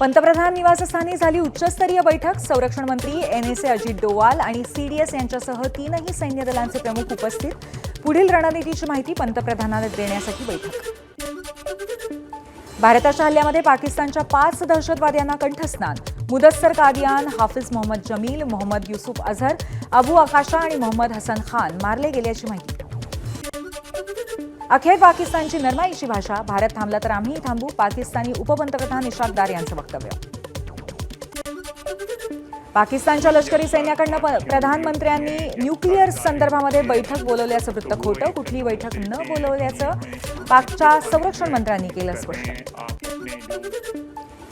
पंतप्रधान निवासस्थानी झाली उच्चस्तरीय बैठक. संरक्षण मंत्री N S A Ajit Doval आणि सीडीएस यांच्यासह तीनही सैन्य दलांचे प्रमुख उपस्थित. पुढील रणनीतीची माहिती पंतप्रधानांना देण्यासाठी बैठक. भारताच्या हल्ल्यामध्ये पाकिस्तानच्या पाच दहशतवाद्यांना कंठस्नान. मुदस्सर कादियान हाफिज मोहम्मद जमील मोहम्मद युसुफ अझहर अबू आकाशा आणि मोहम्मद हसन खान मारले गेल्याची माहिती. अखेर पाकिस्तानची नरमाईची भाषा. भारत थांबला तर आम्हीही थांबू. पाकिस्तानी उपपंतप्रधान इशाकदार यांचं वक्तव्य. पाकिस्तानच्या लष्करी सैन्याकडनं प्रधानमंत्र्यांनी न्यूक्लिअर संदर्भामध्ये बैठक बोलवल्याचं वृत्त खोटं. कुठली बैठक न बोलवल्याचं पाकच्या संरक्षण मंत्र्यांनी केलं स्पष्ट.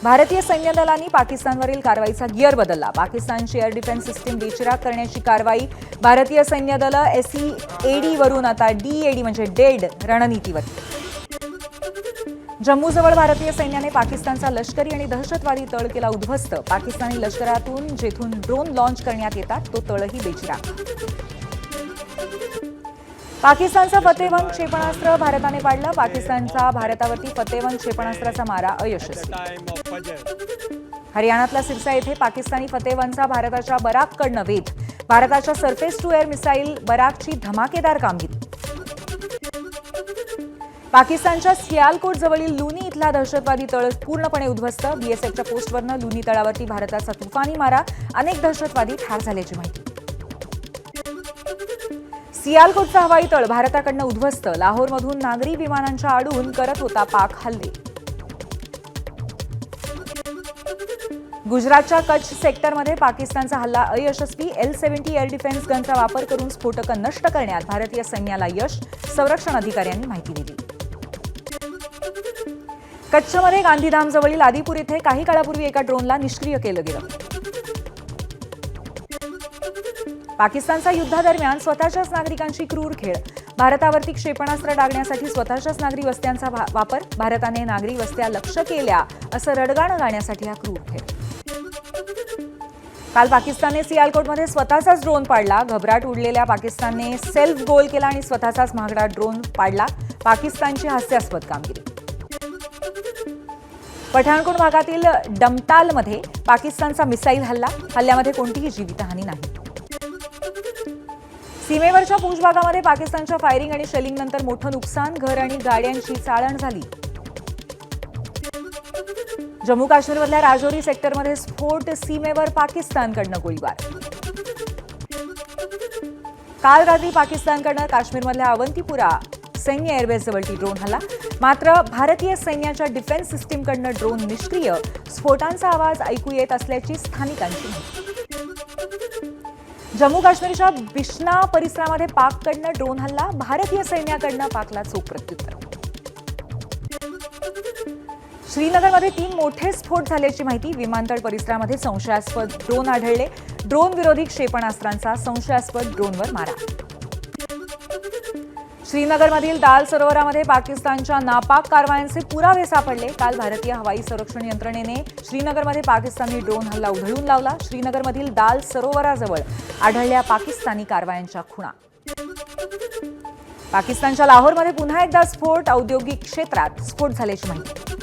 भारतीय सैन्य दलांनी पाकिस्तानवरील कारवाईचा गिअर बदलला. पाकिस्तानची एअर डिफेन्स सिस्टीम बेचिराग करण्याची कारवाई भारतीय सैन्य दल एसई एडी वरून आता डीएडी म्हणजे डेड रणनीतीवर. जम्मूजवळ भारतीय सैन्याने पाकिस्तानचा लष्करी आणि दहशतवादी तळ केला उद्ध्वस्त. पाकिस्तानी लष्करातून जेथून ड्रोन लॉन्च करण्यात येतात तो तळही बेचिराग पाकिस्तानचं फतेहंग क्षेपणास्त्र भारताने पाडलं. पाकिस्तानचा भारतावरती फतेहंग क्षेपणास्त्राचा मारा अयशस्वी. हरियाणातल्या सिरसा येथे पाकिस्तानी फतेहवनचा भारताच्या बराककडनं वेध. भारताच्या सरफेस टू एअर मिसाईल बराकची धमाकेदार कामगिरी. पाकिस्तानच्या सियालकोट जवळील लुनी इथला दहशतवादी तळ पूर्णपणे उद्ध्वस्त. बीएसएफच्या पोस्टवरनं लुनी तळावरती भारताचा तुफानी मारा. अनेक दहशतवादी ठार झाल्याची माहिती. सियालकोटचा हवाई तळ भारताकडनं उद्ध्वस्त. लाहोरमधून नागरी विमानांच्या आडून करत होता पाक हल्ले. गुजरातच्या कच्छ सेक्टरमध्ये पाकिस्तानचा हल्ला अयशस्वी एल सेव्हन्टी एअर डिफेन्स गनचा वापर करून स्फोटकं नष्ट करण्यात भारतीय सैन्याला यश संरक्षण अधिकाऱ्यांनी माहिती दिली. कच्छमध्ये गांधीधामजवळील आदिपूर इथे काही काळापूर्वी एका ड्रोनला निष्क्रिय केलं गेलं. पाकिस्तानचा युद्धादरम्यान स्वतःच्याच नागरिकांची क्रूर खेळ. भारतावरती क्षेपणास्त्र डागण्यासाठी स्वतःच्याच नागरी वस्त्यांचा वापर भारताने नागरी वस्त्या लक्ष केल्या असं रडगाणं गाण्यासाठी हा क्रूर खेळ. काल पाकिस्तानने सियालकोटमध्ये स्वतःचाच ड्रोन पाडला. घबराट उडलेल्या पाकिस्तानने सेल्फ गोल केला आणि स्वतःचाच महागडा ड्रोन पाडला. पाकिस्तानची हास्यास्पद कामगिरी. पठाणकोट भागातील डमटालमध्ये पाकिस्तानचा मिसाईल हल्ला. हल्ल्यामध्ये कोणतीही जीवितहानी नाही. सीमेवरच्या पूंछ भागामध्ये पाकिस्तानच्या फायरिंग आणि शेलिंग नंतर मोठं नुकसान घर आणि गाड्यांची चाळण झाली. जम्मू काश्मीरमधल्या राजौरी सेक्टरमध्ये स्फोट सीमेवर पाकिस्तानकडनं गोळीबार. काल रात्री पाकिस्तानकडनं काश्मीरमधल्या अवंतीपुरा सैन्य एअरबेसजवळची ड्रोन हल्ला. मात्र भारतीय सैन्याच्या डिफेन्स सिस्टीमकडनं ड्रोन निष्क्रिय. स्फोटांचा आवाज ऐकू येत असल्याची स्थानिकांची माहिती. जम्मू काश्मीरच्या बिश्ना परिसरामध्ये पाककडनं ड्रोन हल्ला भारतीय सैन्याकडनं पाकला चोख प्रत्युत्तर. श्रीनगरमध्ये तीन मोठे स्फोट झाल्याची माहिती विमानतळ परिसरामध्ये संशयास्पद ड्रोन आढळले. ड्रोन विरोधी क्षेपणास्त्रांचा संशयास्पद ड्रोनवर मारा. श्रीनगरमधील दाल सरोवरामध्ये पाकिस्तानच्या नापाक कारवायांचे पुरावे सापडले. काल भारतीय हवाई संरक्षण यंत्रणेने श्रीनगरमध्ये पाकिस्तानी ड्रोन हल्ला उधळून लावला. श्रीनगरमधील दाल सरोवराजवळ आढळल्या पाकिस्तानी कारवायांच्या खुणा. पाकिस्तानच्या लाहोरमध्ये पुन्हा एकदा स्फोट औद्योगिक क्षेत्रात स्फोट झाल्याची माहिती.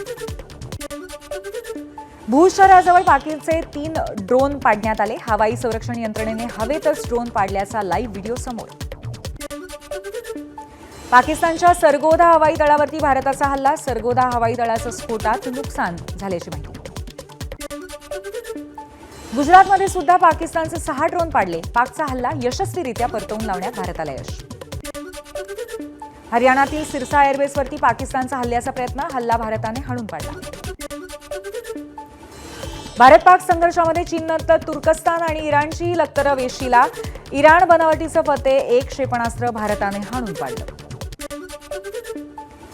भूज शहराजवळ पाकिस्तानचे तीन ड्रोन पाडण्यात आले. हवाई संरक्षण यंत्रणेने हवेतच ड्रोन पाडल्याचा लाईव्ह व्हिडिओ समोर. पाकिस्तानच्या सरगोदा हवाई दळावरती भारताचा हल्ला सरगोदा हवाई दळाचं स्फोटात नुकसान झाल्याची माहिती. गुजरातमध्ये सुद्धा पाकिस्तानचे सहा ड्रोन पाडले. पाकचा हल्ला यशस्वीरित्या परतवून लावण्यात भारताला यश. हरियाणातील सिरसा एअरबेसवरती पाकिस्तानचा हल्ल्याचा प्रयत्न हल्ला भारताने हाणून पाडला. भारत पाक संघर्षामध्ये चीननंतर तुर्कस्तान आणि इराणची लक्तर वेशीला इराण बनावटीचं फते एक क्षेपणास्त्र भारताने हाणून पाडलं.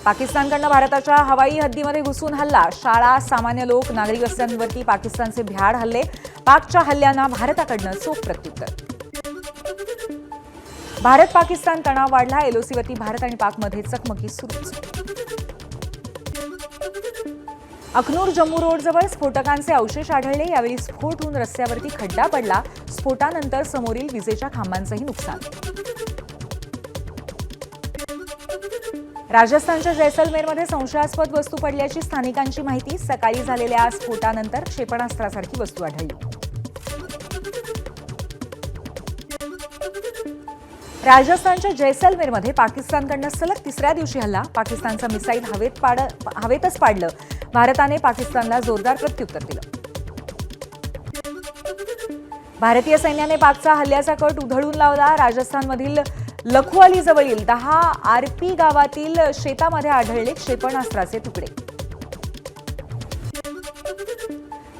पाकिस्तानकडनं भारताच्या हवाई हद्दीमध्ये घुसून हल्ला. शाळा सामान्य लोक नागरिक वस्त्यांवरती पाकिस्तानचे भ्याड हल्ले. पाकच्या हल्ल्यांना भारताकडनं चोख प्रत्युत्तर. भारत पाकिस्तान तणाव वाढला. एलओसीवरती भारत आणि पाकमध्ये चकमकी सुरूच अखनूर जम्मू रोडजवळ स्फोटकांचे अवशेष आढळले. यावेळी स्फोट होऊन रस्त्यावरती खड्डा पडला. स्फोटानंतर समोरील विजेच्या खांबांचंही नुकसान. राजस्थानच्या जैसलमेरमध्ये संशयास्पद वस्तू पडल्याची स्थानिकांची माहिती. सकाळी झालेल्या स्फोटानंतर क्षेपणास्त्रासारखी वस्तू आढळली. राजस्थानच्या जैसलमेरमध्ये पाकिस्तानकडनं सलग तिसऱ्या दिवशी हल्ला. पाकिस्तानचा मिसाईल हवेत पाड हवेतच पाडलं. भारताने पाकिस्तानला जोरदार प्रत्युत्तर दिलं. भारतीय सैन्याने पाकचा हल्ल्याचा कट उधळून लावला. राजस्थानमधील लखुआली जवळील दहा आरपी गावातील शेतामध्ये आढळले क्षेपणास्त्राचे तुकडे.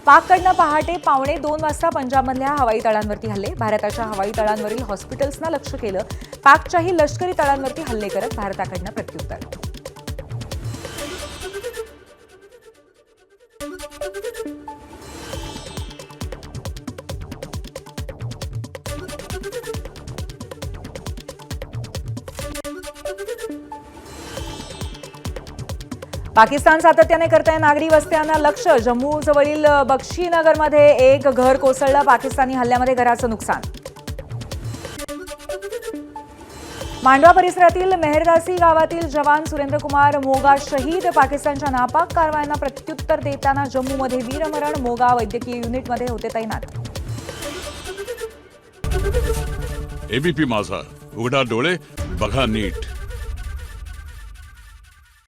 पाककडनं पहाटे पावणे दोन वाजता पंजाबमधल्या हवाई तळांवरती हल्ले. भारताच्या हवाई तळांवरील हॉस्पिटल्सना लक्ष केलं. पाकच्याही लष्करी तळांवरती हल्ले करत भारताकडनं प्रत्युत्तर. पाकिस्तान सातत्याने करताय नागरी वस्त्यांना लक्ष. जम्मू जवळील बक्षीनगरमध्ये एक घर कोसळलं पाकिस्तानी हल्ल्यामध्ये घराचं नुकसान. मांडवा परिसरातील मेहरदासी गावातील जवान सुरेंद्रकुमार मोगा शहीद. पाकिस्तानच्या नापाक कारवायांना प्रत्युत्तर देताना जम्मूमध्ये वीरमरण. मोगा वैद्यकीय युनिटमध्ये होते तैनात. एबीपी माझा. उघडा डोळे बघा नीट.